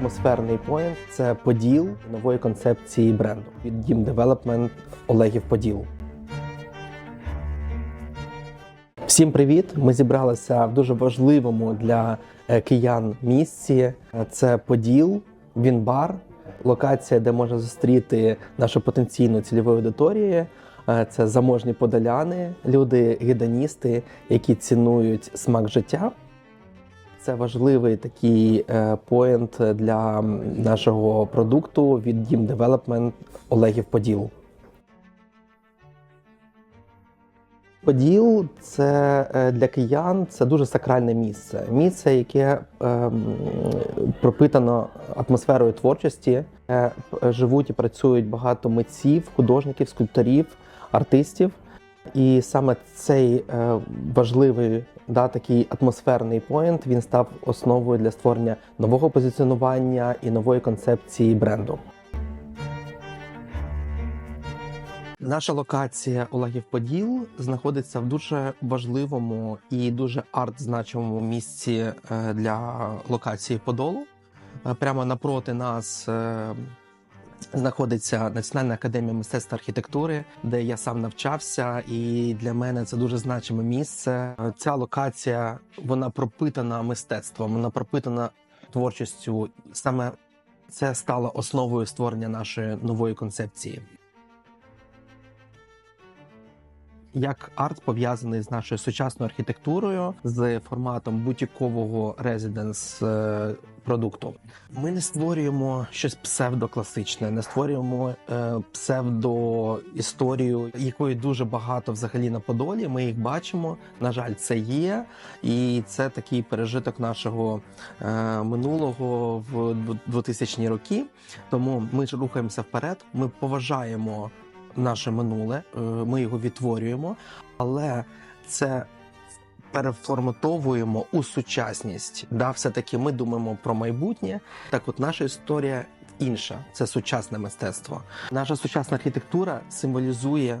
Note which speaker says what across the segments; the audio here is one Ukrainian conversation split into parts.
Speaker 1: Атмосферний поінт це поділ нової концепції бренду від Дім Девелопмент Олегів Поділ. Всім привіт! Ми зібралися в дуже важливому для е, киян місці. Е, Це Поділ, він бар, локація, де можна зустріти нашу потенційну цільову аудиторію. Е, Це заможні подоляни, люди гедоністи, які цінують смак життя. Це важливий такий е, поінт для нашого продукту від Дім Девелопмент Олегів Поділ. Поділ це е, для киян це дуже сакральне місце. Місце, яке ем, пропитано атмосферою творчості. Е, живуть і працюють багато митців, художників, скульпторів, артистів. І саме цей е, важливий да, такий атмосферний поінт він став основою для створення нового позиціонування і нової концепції бренду. Наша локація Оlegів Поділ знаходиться в дуже важливому і дуже арт-значимому місці е, для локації Подолу. Е, Прямо напроти нас знаходиться Національна академія мистецтва архітектури, де я сам навчався, і для мене це дуже значиме місце. Ця локація вона пропитана мистецтвом, вона пропитана творчістю. Саме це стало основою створення нашої нової концепції. Як арт пов'язаний з нашою сучасною архітектурою, з форматом бутікового резиденс е, продукту. Ми не створюємо щось псевдокласичне, не створюємо е, псевдо якої дуже багато взагалі на Подолі. Ми їх бачимо. На жаль, це є, і це такий пережиток нашого е, минулого в 2000-ні роки. Тому ми ж рухаємося вперед. Ми поважаємо наше минуле, е, ми його відтворюємо, але це переформатовуємо у сучасність. Да, все-таки ми думаємо про майбутнє. Так, от наша історія інша це сучасне мистецтво. Наша сучасна архітектура символізує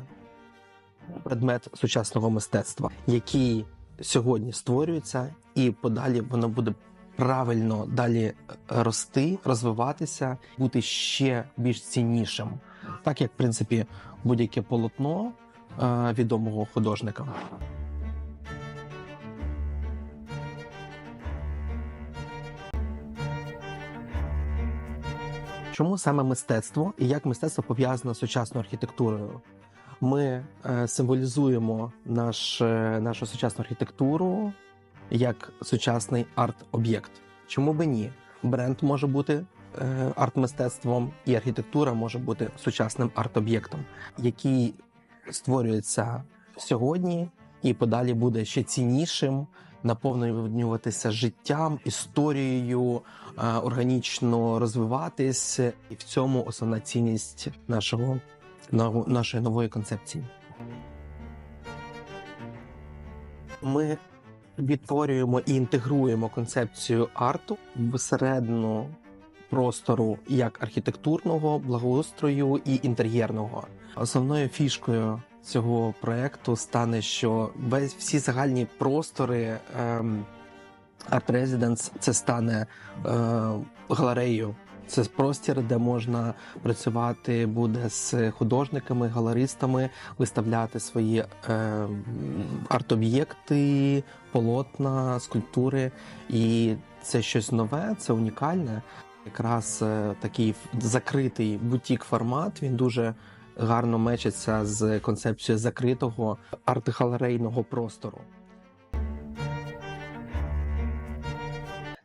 Speaker 1: предмет сучасного мистецтва, який сьогодні створюється, і подалі воно буде. Правильно далі е, рости, розвиватися, бути ще більш ціннішим, так як в принципі будь-яке полотно е, відомого художника. Чому саме мистецтво і як мистецтво пов'язане з сучасною архітектурою? Ми е, символізуємо наш, е, нашу сучасну архітектуру як сучасний арт-об'єкт. Чому би ні? Бренд може бути арт-мистецтвом, і архітектура може бути сучасним арт-об'єктом, який створюється сьогодні і подалі буде ще ціннішим, наповнюватися життям, історією, е, органічно розвиватись. І в цьому основна цінність нашого нашої нової концепції. Ми відтворюємо і інтегруємо концепцію арту всередину простору як архітектурного, благоустрою і інтер'єрного. Основною фішкою цього проекту стане, що весь всі загальні простори ем, Art Residence це стане е, галереєю. Це простір, де можна працювати буде з художниками, галеристами, виставляти свої е, арт-об'єкти, полотна, скульптури. І це щось нове, це унікальне. Якраз е, такий закритий бутік формат. Він дуже гарно мечиться з концепцією закритого арт-галерейного простору.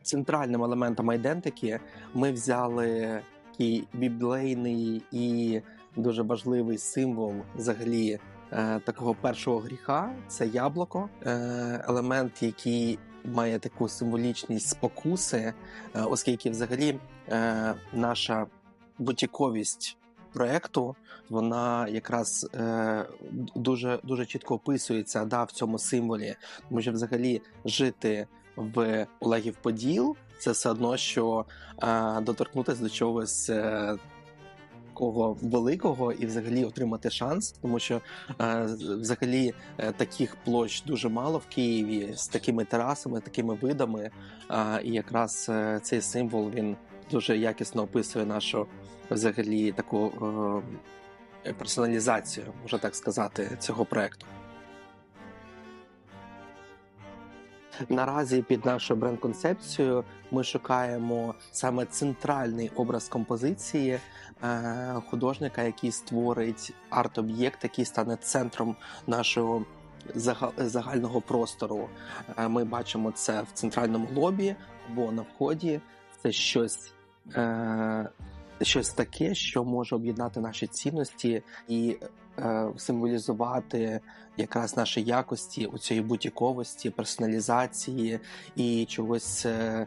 Speaker 1: Центральним елементом айдентики ми взяли такий біблейний і дуже важливий символ взагалі е, такого першого гріха це яблуко, е, елемент, який має таку символічність спокуси, е, оскільки взагалі е, наша бутіковість проекту вона якраз е, дуже дуже чітко описується да, в цьому символі, тому що взагалі жити в Олегів Поділ це все одно, що е, доторкнутися до чогось. Е, Такого великого і взагалі отримати шанс, тому що е, взагалі е, таких площ дуже мало в Києві з такими терасами, такими видами. І якраз е, цей символ він дуже якісно описує нашу взагалі таку персоналізацію, можна так сказати, цього проекту. Наразі під нашою бренд-концепцією ми шукаємо саме центральний образ композиції е, художника, який створить арт-об'єкт, який стане центром нашого зага- загального простору. Е, Ми бачимо це в центральному лобі або на вході. Це щось, е, щось таке, що може об'єднати наші цінності і символізувати якраз наші якості у цієї бутіковості, персоналізації і чогось е,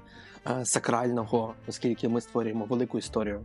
Speaker 1: е, сакрального, оскільки ми створюємо велику історію.